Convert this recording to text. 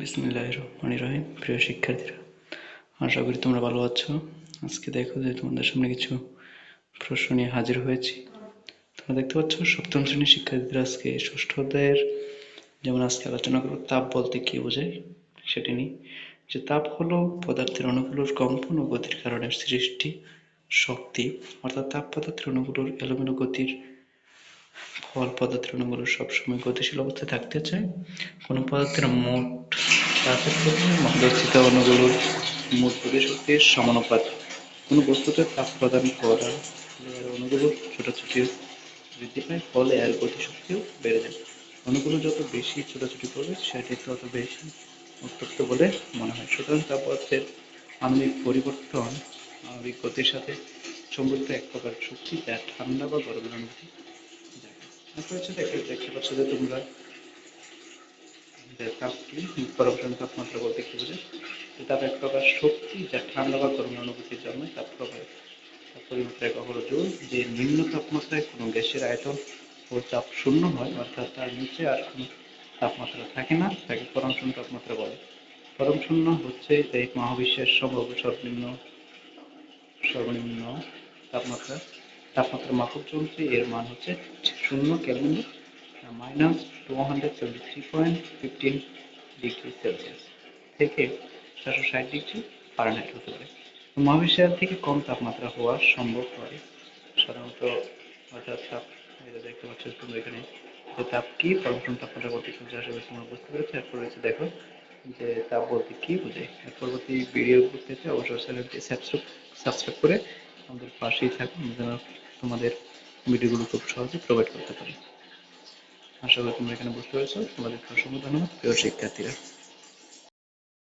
বিসমিল্লাহ রহমান রহিম। প্রিয় শিক্ষার্থীরা, আশা করি তোমরা ভালো আছো। আজকে দেখো যে তোমাদের সামনে কিছু প্রশ্ন নিয়ে হাজির হয়েছি। তোমরা দেখতে পাচ্ছ, সপ্তম শ্রেণির শিক্ষার্থীরা আজকে ষষ্ঠ অধ্যায়ের যেমন আজকে আলোচনা করব, তাপ বলতে কি বোঝায় সেটি নিয়ে। যে তাপ হলো পদার্থের অণুগুলোর কম্পন ও গতির কারণে সৃষ্টি শক্তি। অর্থাৎ তাপ পদার্থের অণুগুলোর এলোমেলো গতির ফল পদার্থের অণুগুলো সবসময় গতিশীল অবস্থায় থাকতে চায়। কোনো পদার্থের মোট চাপের ক্ষেত্রে মধ্যস্থিত অণুগুলোর মোট গতি শক্তির সমানুপাত। কোনো বস্তুতে তাপ প্রদান করা এর অণুগুলোর ছোটাছুটি বৃদ্ধি পায়, ফলে এর গতিশক্তিও বেড়ে যায়। অণুগুলো যত বেশি ছোটাছুটি করবে, সেটি তত বেশি উত্তপ্ত বলে মনে হয়। সুতরাং তাপমাত্রের আণবিক পরিবর্তন, আণবিক গতির সাথে সম্পর্কিত এক প্রকার শক্তি যা ঠান্ডা বা গরমের অনুভূতি তারপর হচ্ছে দেখতে পাচ্ছ যে তোমরা যে পরবর্তী তাপমাত্রা বলতে কি বোঝে তাপ এক প্রকার শক্তি যা ঠান্ডা বা গরমের অনুভূতির জন্য তাপ প্রকার তাপ পরিমাত্রা একক যে নিম্ন তাপমাত্রায় কোনো গ্যাসের আয়তন ও চাপ শূন্য হয়, অর্থাৎ তার নিচে আর কোনো তাপমাত্রা থাকে না, তাকে পরম শূন্য তাপমাত্রা বলে। পরম শূন্য হচ্ছে এই মহাবিশ্বের সম্ভাব্য সর্বনিম্ন সর্বনিম্ন তাপমাত্রা। তাপমাত্রা মাপক যন্ত্রে এর মান হচ্ছে শূন্য kelvin. Minus two three point fifteen degree Celsius থেকে চারশো ষাট ডিগ্রি ফারেনহাইট হতে পারে। মহাবিশ্বের থেকে কম তাপমাত্রা হওয়া সম্ভব হয় সাধারণত অর্থাৎ তাপ এটা দেখতে পাচ্ছ তোমরা এখানে, যে তাপ কি পরবর্তী তাপমাত্রা বলতে আশা করি তোমরা বুঝতে পেরেছ। এরপর রয়েছে দেখো যে তাপ বলতে কি বোঝায়। এর পরবর্তী ভিডিও পেতে অবশ্যই চ্যানেলটি সাবস্ক্রাইব করে আমাদের পাশেই থাকুন, যেন তোমাদের ভিডিওগুলো খুব সহজে প্রোভাইড করতে পারি। আশা করি তোমরা এখানে বুঝতে পেরেছ তোমাদের অসংখ্য ধন্যবাদ। প্রিয় শিক্ষার্থীরা।